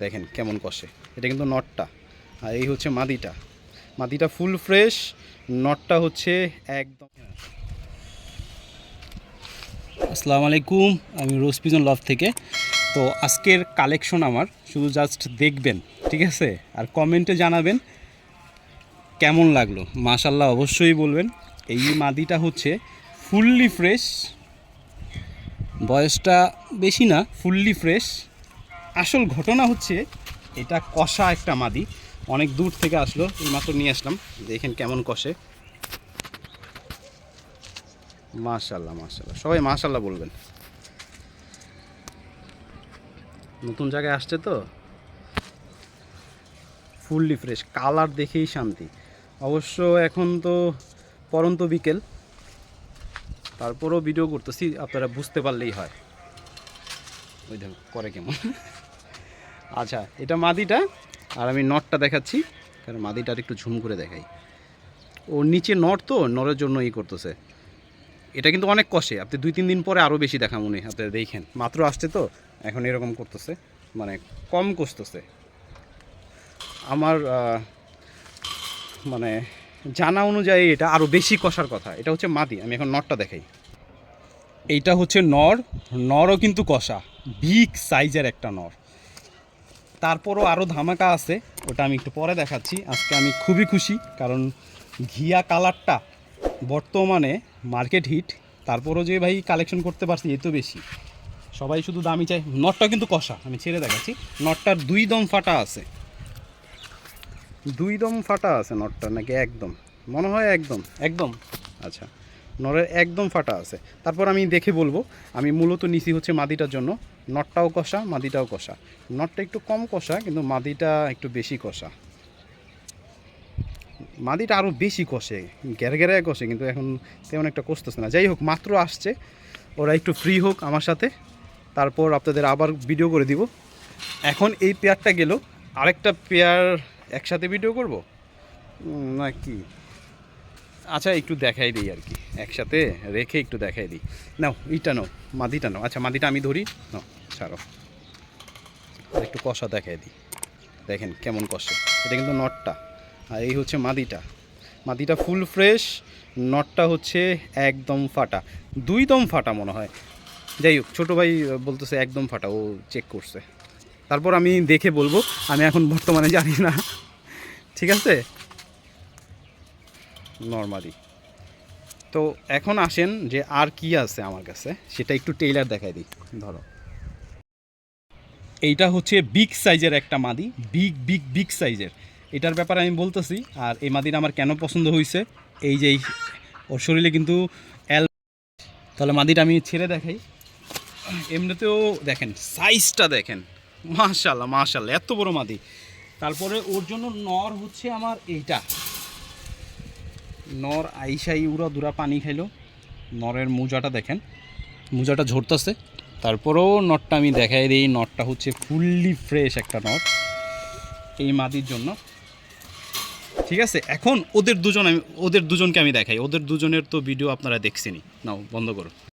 দেখেন কেমন কষে। এটা কিন্তু নটটা। আর এই হচ্ছে মাদিটা। মাদিটা ফুল ফ্রেশ, নটটা হচ্ছে একদম আসসালামু আলাইকুম, আমি রোজ পিজন লভ থেকে। তো আজকের কালেকশন আমার, শুধু জাস্ট দেখবেন, ঠিক আছে? আর কমেন্টে জানাবেন কেমন লাগল। মাশাল্লাহ অবশ্যই বলবেন। এই মাদিটা হচ্ছে ফুললি ফ্রেশ বয়সটা বেশি না ফুললি ফ্রেশ আসল ঘটনা হচ্ছে, এটা কষা একটা মাদি। অনেক দূর থেকে আসলো, এইমাত্র নিয়ে আসলাম। দেখেন কেমন কষে। মাশাল্লাহ মাশাল্লাহ সবাই মাশাল্লাহ বলবেন। নতুন জায়গায় আসছে তো? ফুললি ফ্রেশ কালার দেখেই শান্তি। অবশ্য এখন তো পরন্ত বিকেল। তারপরও ভিডিও করতেছি, আপনারা বুঝতে পারলেই হয়। ওই দেখো করে কেমন? আচ্ছা এটা মাদিটা, আর আমি নটটা দেখাচ্ছি, কারণ মাদিটা আর একটু ঝুম করে দেখাই। ওর নিচে নট তো, নরের জন্য ই করতেছে। এটা কিন্তু অনেক কষে আপনি দুই তিন দিন পরে আরও বেশি দেখা মনে আপনি দেখেন। মাত্র আসছে তো, এখন এরকম করতেছে মানে কম কষতেছে আমার মানে জানা অনুযায়ী এটা আরও বেশি কষার কথা, এটা হচ্ছে মাদি, আমি এখন নটটা দেখাই। এইটা হচ্ছে নর নরও কিন্তু কষা বিগ সাইজের একটা নর। তারপরও আরও ধামাকা আছে ওটা আমি একটু পরে দেখাচ্ছি। আজকে আমি খুবই খুশি কারণ ঘিয়া কালারটা বর্তমানে মার্কেট হিট তারপরও যে ভাই কালেকশন করতে পারছি এ তো বেশি। সবাই শুধু দামি চাই নটটা কিন্তু কষা আমি ছেড়ে দেখাচ্ছি। নটটার দুই দম ফাটা আছে। দুই দম ফাটা আছে নটটা নাকি? একদম। মনে হয় একদম। একদম। আচ্ছা। নরের একদম ফাটা আছে। তারপর আমি দেখে বলব, আমি মূলত নিছি হচ্ছে মাদিটার জন্য। নটটাও কষা, মাদিটাও কষা। নটটা একটু কম কষা, কিন্তু মাদিটা একটু বেশি কষা। মাদিটা আরও বেশি কষে গ্যারে গ্যারে কষে, কিন্তু এখন তেমন একটা কষতেছে না। যাই হোক, মাত্র আসছে। ওরা একটু ফ্রি হোক আমার সাথে। তারপর আপনাদের আবার ভিডিও করে দিব। এখন এই পেয়ারটা গেল। আরেকটা পেয়ার একসাথে ভিডিও করব? না কি? আচ্ছা একটু দেখাই দিই আর কি। একসাথে রেখে একটু দেখাই দিই। নাও, এইটা নাও, মাদিটা নাও। আচ্ছা মাদিটা আমি ধরি। নাও, ছাড়ো। একটু কষা দেখাই দিই। দেখেন কেমন কষা। এটা কিন্তু নটটা। আর এই হচ্ছে মাদিটা। মাদিটা ফুল ফ্রেশ, নটটা হচ্ছে একদম ফাটা। দুই দম ফাটা মনে হয়। যাই হোক, ছোটো ভাই বলতেছে একদম ফাটা, ও চেক করছে। তারপর আমি দেখে বলব, আমি এখন বর্তমানে জানি না। ঠিক আছে? নর্মালি তো এখন আসেন যে আর কি আছে আমার কাছে, সেটা একটু টেইলার দেখাই দিই, ধরো। এইটা হচ্ছে বিগ সাইজের একটা মাদি বিগ বিগ বিগ সাইজের এটার ব্যাপারে আমি বলতেছি, আর এই মাদিটা আমার কেন পছন্দ হয়েছে, এই যে ওর শরীরে কিন্তু এল তাহলে মাদিটা আমি ছেড়ে দেখাই। এমনিতেও দেখেন সাইজটা দেখেন মাশাল্লাহ মাশাল্লাহ এত বড় মাদি। তারপরে ওর জন্য নর হচ্ছে আমার এইটা। নর আইসাই উড়া দুরা পানি খাইলো। নরের মোজাটা দেখেন। মোজাটা ঝরতেছে। তারপরেও নটটা আমি দেখাই দিই। নটটা হচ্ছে ফুললি ফ্রেশ একটা নট এই মাদির জন্য। ঠিক আছে, এখন ওদের দুজন আমি ওদের দুজনকে আমি দেখাই। ওদের দুজনের তো ভিডিও আপনারা দেখছেনি নাও, বন্ধ করো।